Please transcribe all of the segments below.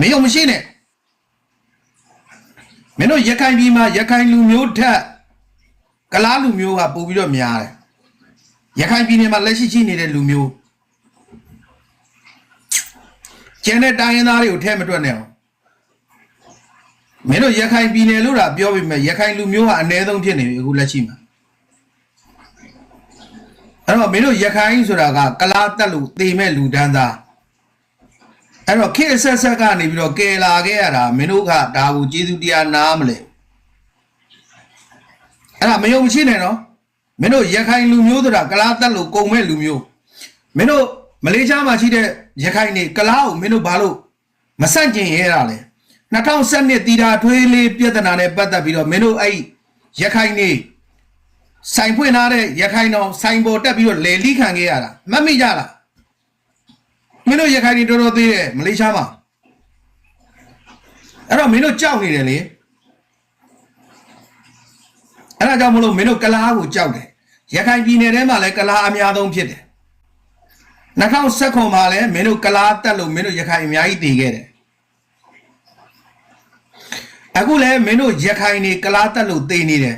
မယုံမရှိနဲ့မင်းတို့ရခိုင်ပြည်မှာရခိုင်လူမျိုးထက်ကလားလူမျိုးကပို့ပြီးတော့များတယ်ရခိုင်ပြည်နယ်မှာလက်ရှိရှိနေတဲ့လူမျိုးကျန်တဲ့တိုင်းရင်းသားတွေကိုထဲမတွက်နဲ့အောင်မင်းတို့ရခိုင်ပြည်နယ်လို့တာပြောပြီးမဲ့ရခိုင်လူမျိုးကအ ਨੇ ဆုံးဖြစ်နေပြီအခုလက်ရှိမှာအဲ့တော့မင်းတို့ရခိုင်ဆိုတာကကလားတက်လို့တေမဲ့လူတန်းသား အဲ့တော့ခေတ်အဆက်ဆက်ကနေပြီးတော့ကယ်လာခဲ့ရတာမင်းတို့ကဒါကိုကျေးဇူးတရားနားမလဲအဲ့ဒါမယုံမရှိနဲ့နော်မင်းတို့ရခိုင်လူမျိုးဆိုတာကလားတက်လို့ကုံမဲ့လူမျိုးမင်းတို့မလေးရှားမှာရှိတဲ့ရခိုင်နေကလားကိုမင်းတို့ဘာလို့မဆန့်ကျင်ရဲတာလဲ2012တီတာထွေးလေးပြဿနာနဲ့ပတ်သက်ပြီးတော့မင်းတို့အဲ့ရခိုင်နေဆိုင်ဖွင့်ထားတဲ့ရခိုင်တော်ဆိုင်ပေါ်တက်ပြီးတော့လေလိခံခဲ့ရတာမတ်မိကြလား မင်းတို့ရခိုင်နေတော်တော်သေးတယ်မလေးရှားမှာအဲ့တော့မင်းတို့ကြောက်နေတယ်လေအဲ့ဒါကြောင့်မလို့မင်းတို့ကလားကိုကြောက်တယ်ရခိုင်ပြည်နယ်ထဲမှာလည်းကလားအများဆုံးဖြစ်တယ်2019မှာလည်းမင်းတို့ကလားတက်လို့မင်းတို့ရခိုင်အများကြီးတည်ခဲ့တယ်အခုလည်းမင်းတို့ရခိုင်နေကလားတက်လို့တည်နေတယ်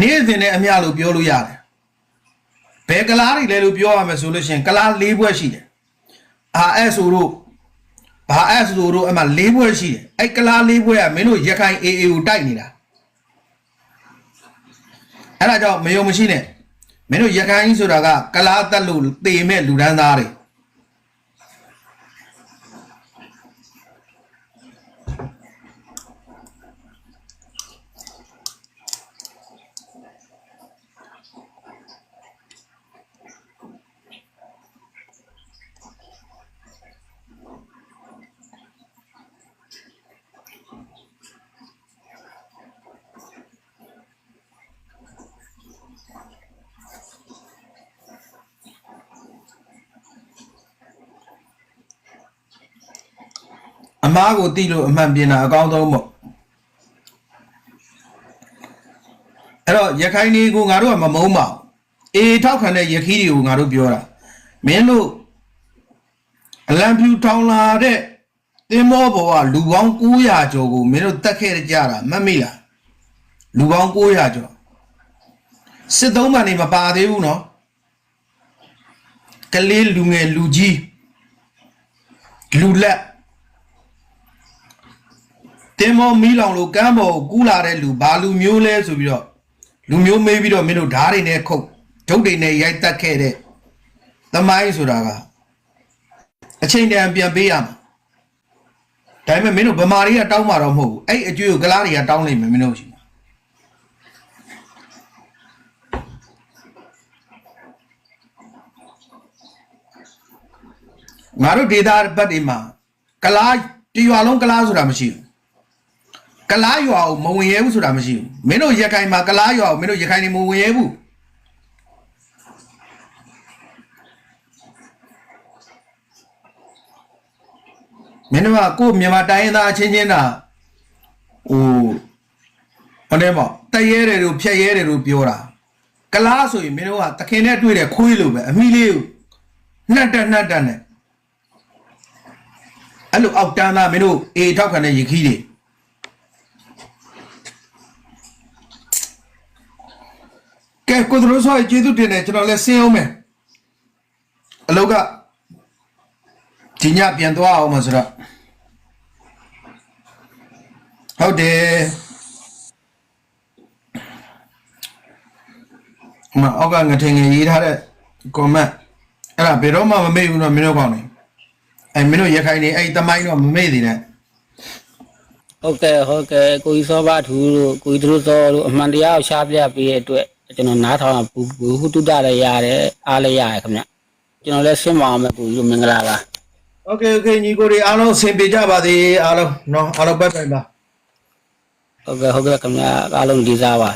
နေ့စဉ်နဲ့အများလို့ပြောလို့ရတယ်ဘယ်ကလားတွေလဲလို့ပြောရမယ်ဆိုလို့ရှိရင်ကလား၄ဘွဲ့ရှိတယ် RS ဆိုတို့ဘာ S ဆိုတို့အမှ၄ဘွဲ့ရှိတယ်အဲ့ကလား၄ဘွဲ့ကမင်းတို့ရခိုင် AA ကိုတိုက်နေတာအဲ့ဒါကြောင့်မယုံမရှိနဲ့မင်းတို့ရခိုင်ဆိုတာကကလားတက်လို့တေမဲ့လူဒန်းသားတွေ အမားကိုတိလို့အမှန်ပြင်တာအကောင်းဆုံးပေါ့အဲ့တော့ရခိုင်တွေကိုငါတို့ကမမုန်းပါဘူးအေးထောက်ခံတဲ့ရခီးတွေကိုငါတို့ပြောတာမင်းတို့အလံဖြူထောင်လာတဲ့သင်္ဘောပေါ်ကလူပေါင်း900ကျော်ကိုမင်းတို့တက်ခဲ့ကြတာမတ်မိလားလူပေါင်း900ကျော်စစ်သုံးမှန်နေမပါသေးဘူးနော်ကလေးလူငယ်လူကြီးလူလက် တင်မောမီးလောင်လို့ကမ်းပေါ်ကိုကူးလာတဲ့လူဘာလူမျိုးလဲဆိုပြီးတော့လူမျိုးမေးပြီးတော့မင်းတို့ဓာတ်တွေနဲ့ခုတ်ဒုတ်တွေနဲ့ရိုက်တက်ခဲ့တဲ့သမိုင်းဆိုတာကအချိန်တန်ပြန်ပေးရမှာဒါပေမဲ့မင်းတို့ဗမာတွေကတောင်းမှာတော့မဟုတ်ဘူးအဲ့အကျွေးကိုကလားတွေကတောင်းလိုက်မယ်မင်းတို့ရှိမှာငါတို့ဒေတာဘက်တွေမှာကလားတရွာလုံးကလားဆိုတာမရှိဘူး ကလားရွာကိုမဝင်ရဲဘူးဆိုတာမရှိဘူးမင်းတို့ရခိုင်မှာကလားရွာကိုမင်းတို့ရခိုင်နေမဝင်ရဲဘူးမင်းတို့ကကို့မြန်မာတိုင်းရင်းသားအချင်းချင်းတာဟိုဟိုတယ်ပေါ့တရဲတယ်လို့ဖြက်ရဲတယ်လို့ပြောတာကလားဆိုရင်မင်းတို့ကတခင်နဲ့တွေ့တဲ့ခွေးလိုပဲအမိလေးကိုနှက်တက်နှက်တက်နဲ့အဲ့လိုအောက်တန်းသားမင်းတို့အေထောက်ခံတဲ့ရခီးတွေ ကဲကိုတို့ဆိုကျေးဇူးတင်တယ်ကျွန်တော်လည်းဆင်းအောင်မယ်အလောက်ကဒီညပြန်သွားအောင်မဆိုတော့ဟုတ်တယ်မအောက်ကငထင်ငယ်ရေးထားတဲ့ comment အဲ့ဒါဘယ်တော့မှမမေ့ဘူးတော့မင်းတို့ကောင်းနေအဲ့မင်းတို့ရခိုင်နေအဲ့တမိုင်းတော့မမေ့သေးနဲ့ဟုတ်ကဲ့ဟုတ်ကဲ့ကိုကြီးစောပါထူတို့ကိုကြီးတို့စောတို့အမှန်တရားကိုရှားပြပေးတဲ့အတွက် ကျွန်တော်နားထောင်ဘူဘူတုတလည်းရတယ်အားလည်းရတယ်ခင်ဗျကျွန်တော်လည်းဆင်းပါအောင်မယ်ကိုကြီးတို့မင်္ဂလာပါ โอเคโอเคညီကိုတွေအားလုံးအဆင်ပြေကြပါသေးအားလုံးเนาะအားလုံးပဲပဲပါ ဟုတ်ကဲ့ဟုတ်ကဲ့ခင်ဗျအားလုံးဒီစားပါ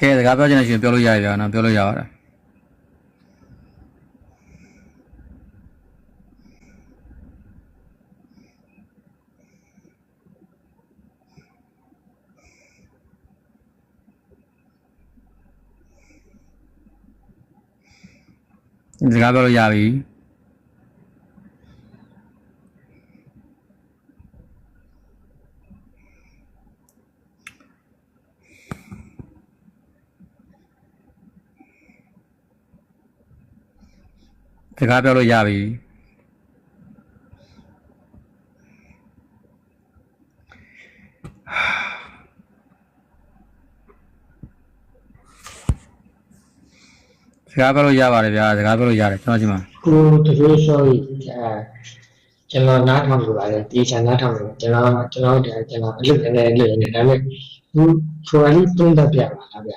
ကဲစကားပြောချင်တဲ့ရှင်ပြောလို့ရရဗျာနော်ပြောလို့ရပါတယ်စကားပြောလို့ရပြီ စကားပြောလို့ရပြီစကားပြောလို့ရပါတယ်ဗျာစကားပြောလို့ရတယ်ကျွန်တော်ကြည့်မှာကိုတကယ် sorry အဲကျွန်တော်နားထောင်လို့ပါတယ်တေချာနားထောင်လို့ကျွန်တော်ကျွန်တော်တည်းကျွန်တော်အလုပ်လည်းလည်းလုပ်နေတယ်ဒါပေမဲ့သူဆိုရလေးသုံးသပ်ပြပါလားဗျ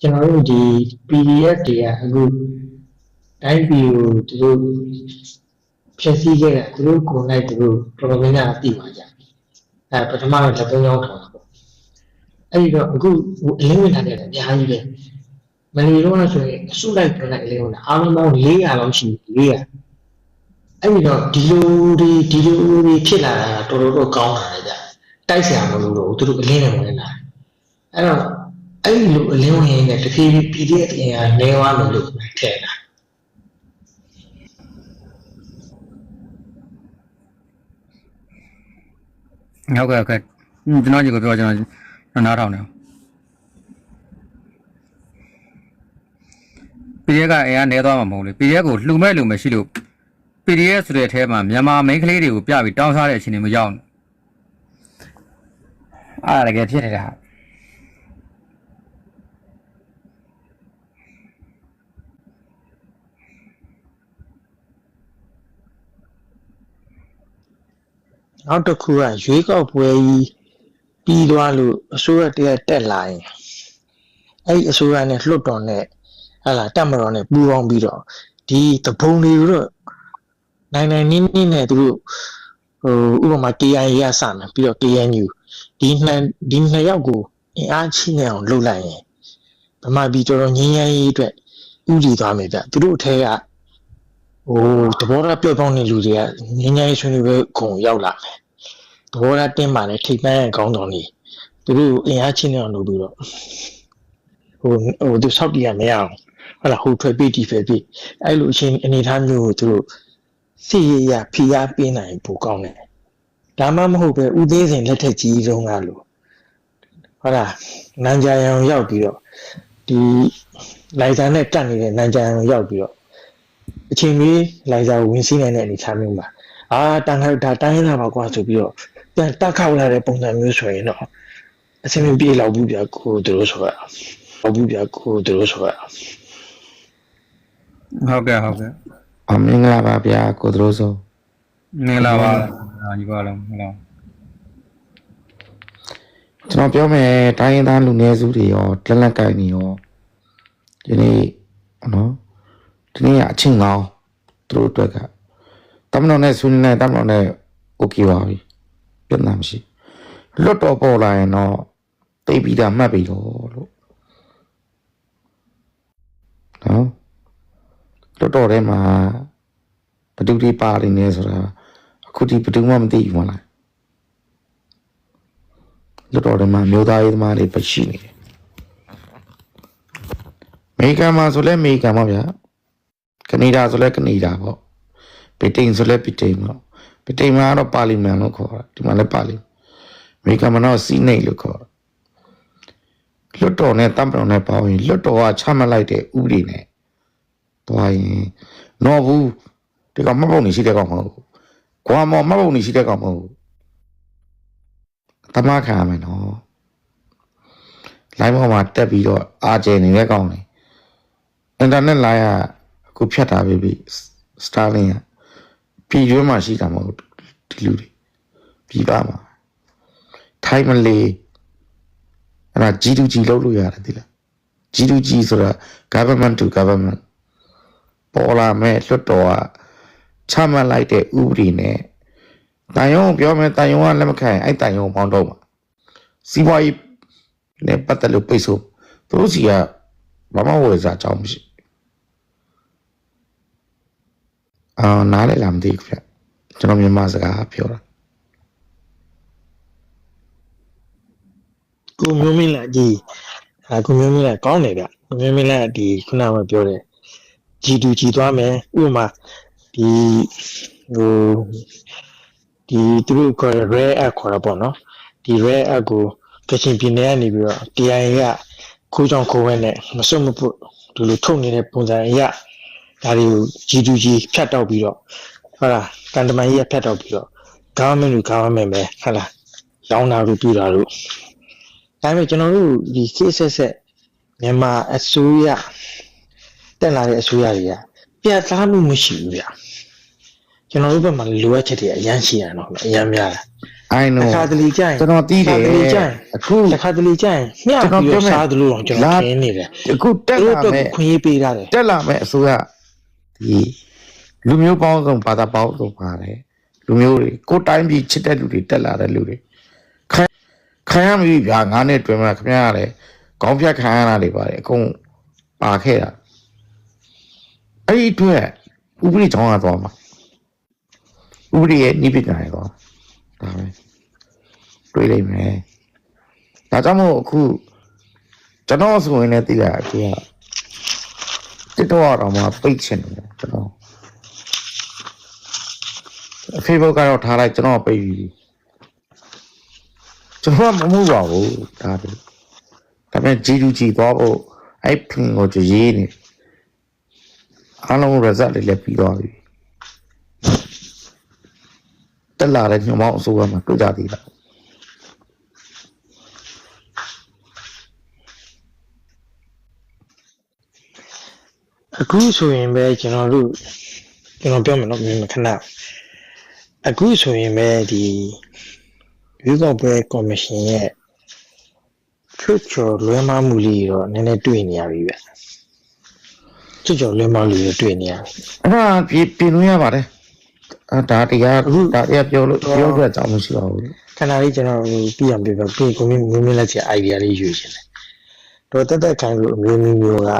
ကျွန်တော်တို့ဒီ PDF တွေကအခု တိုင်းပြည်ကိုသူတို့ဖြည့်ဆည်းခဲ့တာသူတို့ကိုယ်၌သူတို့တော်တော်များများသိပါကြအဲပထမတော့လက်သုံးချောင်းထောင်တာပေါ့အဲ့ဒီတော့အခုအလင်းဝင်လာတယ်အများကြီးပဲမလီတော့ဆိုရင်အစုလိုက်ပြလိုက်အလေးဝင်တာအားလုံးပေါင်း400လောက်ရှိတယ်400အဲ့ဒီတော့ဒီလိုဒီဒီလိုဒီဖြစ်လာတာတော်တော်တော့ကောင်းတာလေကြာတိုက်ဆရာမလို့တော့သူတို့အလင်းနဲ့ဝင်လာအဲ့တော့အဲ့ဒီလိုအလင်းဝင်နေတဲ့တဖြည်းဖြည်း PDF အင်အားနေသွားလို့လို့ထည့်တာ ဟုတ်ကဲ့ဟုတ်ကဲ့ဟွန်းကျွန်တော်ကြီးကိုပြောကျွန်တော်ကျွန်တော်နားထောင်တယ်ပီဒီအက်ကအဲကနေသွားမှာမဟုတ်လေပီဒီအက်ကိုလှူမဲ့လူမရှိလို့ပီဒီအက်ဆိုတဲ့အထဲမှာမြန်မာမိန်းကလေးတွေကိုပြပြီးတောင်းစားတဲ့အချိန်တွေမရောက်ဘူးအားရတကယ်ဖြစ်နေတာဟာ နောက်တစ်ခုကရွေးကောက်ပွဲကြီးပြီးသွားလို့အစိုးရတရားတက်လာရင်အဲ့ဒီအစိုးရနဲ့လွှတ်တော်နဲ့ဟလာတက်မတော်နဲ့ပူးပေါင်းပြီးတော့ဒီတပုံတွေတော့နိုင်နိုင်နင်းနင်းနဲ့သူတို့ဟိုဥပမာ KIA ရစမယ်ပြီးတော့ KNU ဒီနှစ်ဒီနှစ်ယောက်ကိုအင်အားချိနေအောင်လုပ်လိုက်ရင်ဗမာပြည်တော်တော်ငြင်းရမ်းရေးအတွက်ဥတည်သွားမယ်ဗျသူတို့အထက်က ဟိုသဘောထားပြော့ပေါင်းနေလူတွေကငြင်းရမ်းရေးဆွေးနွေးပွဲခုံရောက်လာမယ်သဘောထားတင်းမာတဲ့ထိပ်ပန်းရဲ့ခေါင်းဆောင်တွေသူတို့အင်အားချိနေအောင်လုပ်ပြီးတော့ဟိုဟိုသူဆောက်တည်ရမရအောင်ဟုတ်လားဟိုထွက်ပြီးဒီဖယ်ပြီးအဲ့လိုအချင်းအနေအထားမျိုးကိုသူတို့စီရရဖိအားပေးနိုင်ပိုကောင်းတယ်ဒါမှမဟုတ်ပဲဥသေးစဉ်လက်ထက်ကြီးတုန်းကလို့ဟုတ်လားနန်ကြရန်ရောက်ပြီးတော့ဒီလိုက်စာနဲ့တက်နေတဲ့နန်ကြရန်ရောက်ပြီးတော့ အချိန်ကြီးလိုက်စာကိုဝင်စီးနိုင်တဲ့အနေအထားမျိုးပါအာတန်ခါဒါတိုင်းရင်းလာပါကွာဆိုပြီးတော့ပြန်တက်ခောက်လာတဲ့ပုံစံမျိုးဆိုရင်တော့အချိန်မပြေလောက်ဘူးဗျာကိုသူတို့ဆိုတာဟုတ်ဘူးဗျာကိုသူတို့ဆိုတာဟုတ်ကဲ့ဟုတ်ကဲ့အမင်္ဂလာပါဗျာကိုသရိုးစောမင်္ဂလာပါညီပါလုံးမင်္ဂလာကျွန်တော်ပြောမယ်တိုင်းရင်းသားလူနည်းစုတွေရောလက်လက်ကိုင်နေရောဒီနေ့နော် ဒီနေ့ကအချင်းကောင်းသူတို့အတွက်ကတမန်တော်နဲ့ဆွေးနွေးနေတမန်တော်နဲ့โอเคပါပြီပြဿနာမရှိလွတ်တော်ပေါ်လာရင်တော့တိတ်ပြီးတာမှတ်ပြီးတော့လို့နော်လွတ်တော်ထဲမှာဘယ်သူတွေပါနေလဲဆိုတာအခုဒီဘယ်သူမှမသိဘူးမလား လွတ်တော်တွေမှာမျိုးသားရေးသမားတွေပဲရှိနေတယ်အမေရိကန်မှာဆိုလဲအမေရိကန်ပါဗျာ ကနေဒါဆိုလဲကနေဒါပေါ့ဗြိတိန်ဆိုလဲဗြိတိန်ပေါ့ဗြိတိန်မှာတော့ပါလီမန်လို့ခေါ်တာဒီမှာလဲပါလီအမေရိကန်မှာတော့စီနိတ်လို့ခေါ်တာလွတ်တော်နဲ့တမ္ပတော်နဲ့ပေါင်းရင်လွတ်တော်ကချမှတ်လိုက်တဲ့ဥပဒေနဲ့တွားရင်တော့ဘူးဒီကောင်မဟုတ်နေရှိတဲ့ကောင်မဟုတ်ဘူးကွာမော်မဟုတ်နေရှိတဲ့ကောင်မဟုတ်ဘူးတမခံရမယ်နော်လိုင်းပေါ်မှာတက်ပြီးတော့အာကျယ်နေတဲ့ကောင်လေအင်တာနက်လိုင်းက အခုဖြတ်တာပြီပြီစတာလင်းကပြည်ကျွန်းမှာရှိတာမဟုတ်ဒီလူတွေပြည်ပါမှာထိုင်းမလေးအဲ့ဒါ G2G လောက်လို့ရတယ်ဒီလား G2G ဆိုတာ government to government ပေါ်လာမဲ့လွတ်တော်ကချမှတ်လိုက်တဲ့ဥပဒေနဲ့တန်ယုံပြောမယ်တန်ယုံကလက်မခံရင်အဲ့တန်ယုံပေါင်းတော့မှာစီးပွားရေးနဲ့ပတ်သက်လို့ပိတ်ဆို့သူတို့စီကဘာမှဝယ်စားအကြောင်းမရှိ အာနားလည်းလာမသိဘူးဗျကျွန်တော်မြန်မာစကားပြောတာကိုမျိုးမင်းလက်ကြီးအာကိုမျိုးမင်းလက်ကောင်းတယ်ဗျကိုမျိုးမင်းလက်ဒီခုနကပြောတယ် G2 G သွားမယ်ဥပမာဒီဟိုဒီသူတို့ခေါ်ရ rare app ခေါ်တာပေါ့နော်ဒီ rare app ကိုကချင်ပြည်နယ်ကနေပြီးတော့ TI ကခိုးကြောင်ခိုးဝဲနဲ့မစွတ်မပုတ်ဒီလိုထုတ်နေတဲ့ပုံစံအရ ဒါတွေကို G2 G ဖြတ်တောက်ပြီးတော့ဟုတ်လားကန်တမန်ကြီးကဖြတ်တောက်ပြီးတော့ government ကို government ပဲဟုတ်လားရောင်းတာလို့ပြတာလို့ဒါပေမဲ့ကျွန်တော်တို့ဒီခေတ်ဆက်ဆက်မြန်မာအစိုးရတက်လာတဲ့အစိုးရတွေကပြတ်သားမှုမရှိဘူးဗျကျွန်တော်တို့ဘက်မှာလိုအပ်ချက်တွေအများကြီးရတော့အများများတာ I တ know ခါတလေကြာရင်ကျွန်တော်သိတယ်တခါတလေကြာရင်အခုတခါတလေကြာရင်မျှကျွန်တော်ပြီးပြောတော့မယ်စားသလိုတော့ကျွန်တော်လာခင်းနေတယ်အခုတက်သူလာတို့တော့မဲ့ခွင့်ရေးပေးထားတယ်တက်လာမဲ့အစိုးရဒီ လူမျိုးပေါင်းစုံဘာသာပေါင်းစုံပါတယ်လူမျိုးတွေကိုယ်တိုင်းပြည်ချစ်တဲ့လူတွေတက်လာတဲ့လူတွေခံခံရပြီဗျာငါးနှစ်တွင်မှာခင်ဗျားရတယ်ခေါင်းဖြတ်ခံရတာတွေပါတယ်အကုန်ပါခဲ့တာအဲ့ဒီအတွက်ဥပဒေကြောင်းရသွားမှာဥပဒေရဲ့နိဗ္ဗာန်ရသွားဒါပဲတွေ့လိမ့်မယ်ဒါကြောင့်မို့အခုကျွန်တော်ဆိုရင်လည်းသိတာအခုက တစ်တော့တော့မှပိတ်ချင်တယ်ကျွန်တော် Facebook ကတော့ထားလိုက်ကျွန်တော်ပိတ်ပြီကျွန်တော်မမှုပါဘူးဒါပဲဒါပေမဲ့ G2G သွားဖို့အဲ့ဖင်ကိုကြည်ရေးနေအားလုံး result လေးလည်းပြီးသွားပြီတက်လာတဲ့ညမောင်းအစိုးရမှာတွေ့ကြသေးတာ အခုဆိုရင်ပဲကျွန်တော်တို့ကျွန်တော်ပြောမယ်နော်မြင်မခဏအခုဆိုရင်ပဲဒီရွေးကောက်ပွဲကော်မရှင်ရဲ့ချွတ်ချော်လွဲမှားမှုလေးတော့နည်းနည်းတွေ့နေရပြီဗျချွတ်ချော်လွဲမှားမှုတွေတွေ့နေရပြီအဲ့ဒါပြင်ပြင်လို့ရပါတယ်အဲဒါတရားအခုဒါတရားပြောလို့ပြောအတွက်အကြောင်းမရှိပါဘူးခဏလေးကျွန်တော်ဟိုပြရပြပြပြီးကိုမင်းမင်းလက်ချင် idea လေးယူရှင်တယ်တော့တက်တက်ခိုင်းလို့အမျိုးမျိုးမျိုးက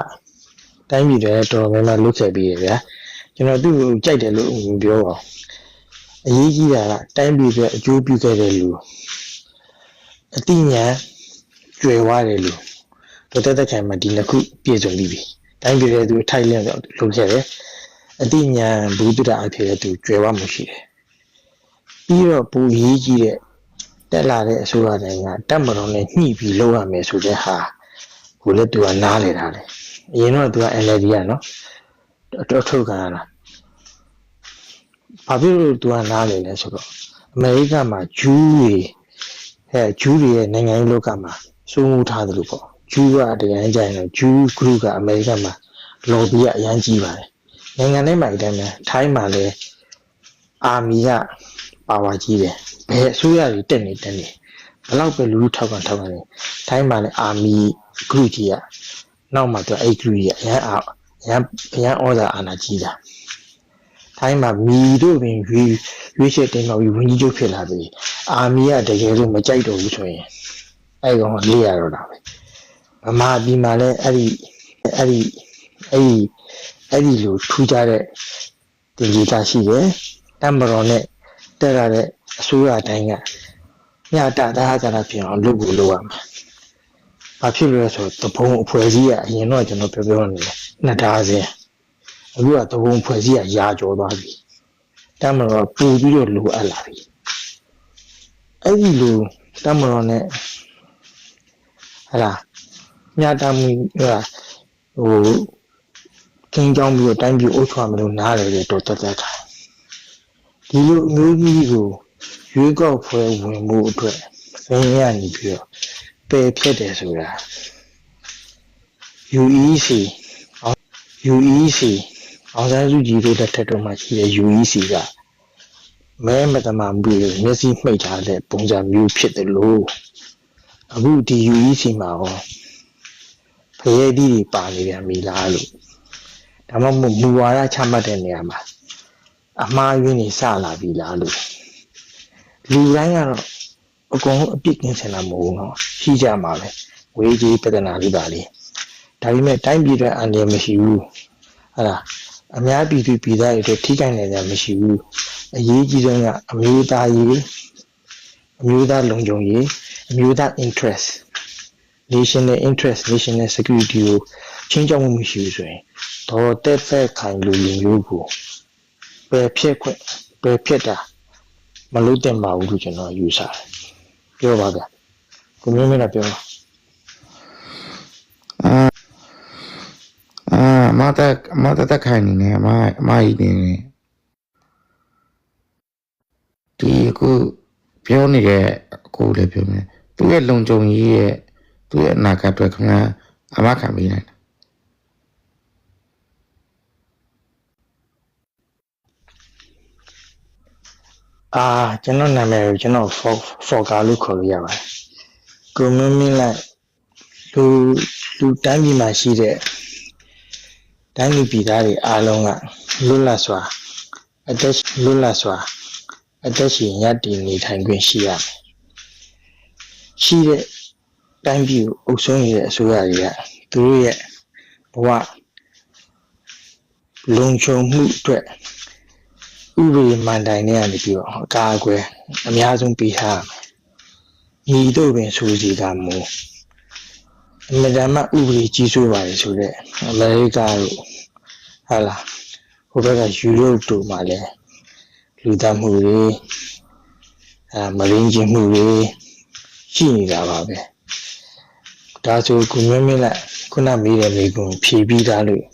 တိုင်းပြည်တွေတော်တော်များများလုခဲ့ပြီးရဗျာကျွန်တော်သူ့ကိုကြိုက်တယ်လို့မပြောပါဘူးအရေးကြီးတာကတိုင်းပြည်အတွက်အကျိုးပြုခဲ့တဲ့လူအတိညာကျွယ်ဝတဲ့လူတော့တက်တက်ခိုင်းမှာဒီနှစ်ခုပြည့်စုံပြီးပြီတိုင်းပြည်ရဲ့သူထိုက်လင့်တော့လုပ်ခဲ့တယ်အတိညာဘူဒ္ဓအဖြစ်တဲ့သူကျွယ်ဝမှုရှိတယ်ပြီးတော့ပူရေးကြီးတဲ့တက်လာတဲ့အစိုးရတိုင်းကတက်မတော်နဲ့ညှိပြီးလုပ်ရမယ်ဆိုတဲ့ဟာကိုလည်းသူကနားလေတာလေ အရင်တော့သူက NLD ကနော်တော့ထုတ်ခံရတာဘာဖြစ်လို့သူကနားလေလဲဆိုတော့အမေရိကမှာဂျူးတွေအဲဂျူးတွေရဲ့နိုင်ငံရေးလောကမှာစိုးမိုးထားတယ်လို့ပေါ့ဂျူးကတရားကြရင်တော့ဂျူး group ကအမေရိကမှာ lobby ကအရန်ကြီးပါတယ်နိုင်ငံထဲမှာအတိုင်းပဲထိုင်းမှာလည်းအာမီကပါဝါကြီးတယ်ဘယ်အစိုးရတွေတက်နေတက်နေဘယ်လောက်ပဲလူလူထောက်ကန်ထောက်ကန်နေထိုင်းမှာလည်းအာမီဂရုကြီးက နောက်မှသူအဲ့ဂရုကြီးကအရန်အာအရန်အရန်ဩဇာအာဏာကြီးတာထိုင်းမှာမီတို့ပင်ရွေးရွေးချက်တင်တော့ပြီးဝင်းကြီးချုပ်ဖြစ်လာပြီအာမီကတကယ်လို့မကြိုက်တော့ဘူးဆိုရင်အဲ့ကောင်ကလေးရတော့တာပဲဗမာပြည်မှာလည်းအဲ့ဒီအဲ့ဒီအဲ့ဒီအဲ့ဒီလိုထူးခြားတဲ့တင်ကြီးတာရှိတယ်တမ်ဘရော်နဲ့တက်လာတဲ့အစိုးရအတိုင်းကညတာတာဟာတာဖြစ်အောင်လုပ်ဖို့လုပ်ရမှာ။ ဘာဖြစ်လို့လဲဆိုတော့တပုံအဖွဲ့အစည်းကအရင်တော့ကျွန်တော်ပြောပြောနေတယ်နှစ်ဒါစင်အခုကတပုံအဖွဲ့အစည်းကရာကျော်သွားပြီ။တမတော်ပူပြီးတော့လိုအပ်လာပြီ။အဲ့ဒီလိုတမတော်နဲ့ဟလာညတာမှုဟလာဟိုကင်းကြောင်းပြီးတော့တိုင်းပြည်အုပ်ချုပ်မလို့နားလေတယ်တော့တက်တက်ခိုင်းဒီလိုအမျိုးကြီးကိုရွေးကောက်ပွဲဝင်မှုအတွက်ဆင်းရဲနေပြီးတော့ ပယ်ဖြစ်တယ်ဆိုတာ UEC အောင် UEC အောင်ဆန်းစုကြည်တို့တက်ထက်တော့မှရှိတဲ့ UEC ကမဲမတမာမှုတွေမျက်စိမှိတ်ထားတဲ့ပုံစံမျိုးဖြစ်တယ်လို့အခုဒီ UEC မှာရောဖရဲသီးတွေပါနေပြန်ပြီလားလို့ဒါမှမဟုတ်မူဝါဒချမှတ်တဲ့နေရာမှာအမှားယွင်းနေစလာပြီလားလို့လူတိုင်းကတော့ အကုန်လုံးအပြစ်ကင်းစင်တာမဟုတ်ဘူးနော်ရှိကြမှာပဲဝေးကြီးပြဿနာလေးပါလေဒါပေမဲ့တိုင်းပြည်အတွက်အန္တရာယ်မရှိဘူးဟာလားအများပြည်သူပြည်သားတွေအတွက်ထိခိုက်နိုင်တယ်မရှိဘူးအရေးကြီးဆုံးကအမျိုးသားရေးအမျိုးသားလုံခြုံရေးအမျိုးသား interest national interest national security ကိုချင်းချောက်မှုမရှိဘူးဆိုရင်တော့တက်သက်ခိုင်လူလူမျိုးကိုပယ်ဖြစ်ခွင့်ပယ်ဖြစ်တာမလို့တင်ပါဘူးလို့ကျွန်တော်ယူဆတယ် ပြောပါကကိုမျိုးမင်းကပြောပါအာအမတက်အမတက်တက်ခိုင်နေနေအမအမကြီးနေနေဒီအခုပြောနေတဲ့အကိုလည်းပြောနေသူ့ရဲ့လုံခြုံရေးရဲ့သူ့ရဲ့အနာဂတ်အတွက်ခင်ဗျာအမခံပေးနိုင် အာကျွန်တော်နာမည်ကိုကျွန်တော် for for ကာလို့ခေါ်လို့ရပါတယ်ကိုမင်းမင်းလိုက်လူလူတိုင်းပြည်မှာရှိတဲ့တိုင်းလူပြည်သားတွေအားလုံးကလွတ်လပ်စွာအသက်လွတ်လပ်စွာအသက်ရှင်ရတည်နေထိုင်ခွင့်ရှိရမယ်ရှိတဲ့တိုင်းပြည်ကိုအုပ်စိုးနေတဲ့အစိုးရတွေကသူတို့ရဲ့ဘဝလုံခြုံမှုအတွက် ဥပဒေမှန်တိုင်နဲ့ကနေပြီးတော့အကာအကွယ်အများဆုံးပေးထားရမယ်။ညီတို့ပင်ဆိုစီကမူအမေရိကန်ဥပဒေကြီးစိုးပါတယ်ဆိုတော့အမေရိကတို့ဟာလာဟိုဘက်ကယူရိုပ်တို့မှာလည်းလူသားမှုတွေအဲမရင်းချင်းမှုတွေရှိနေတာပါပဲ။ဒါဆိုကုမင်းမင်းလိုက်ခုနမေးတဲ့မိကုံဖြေပြီးသားလို့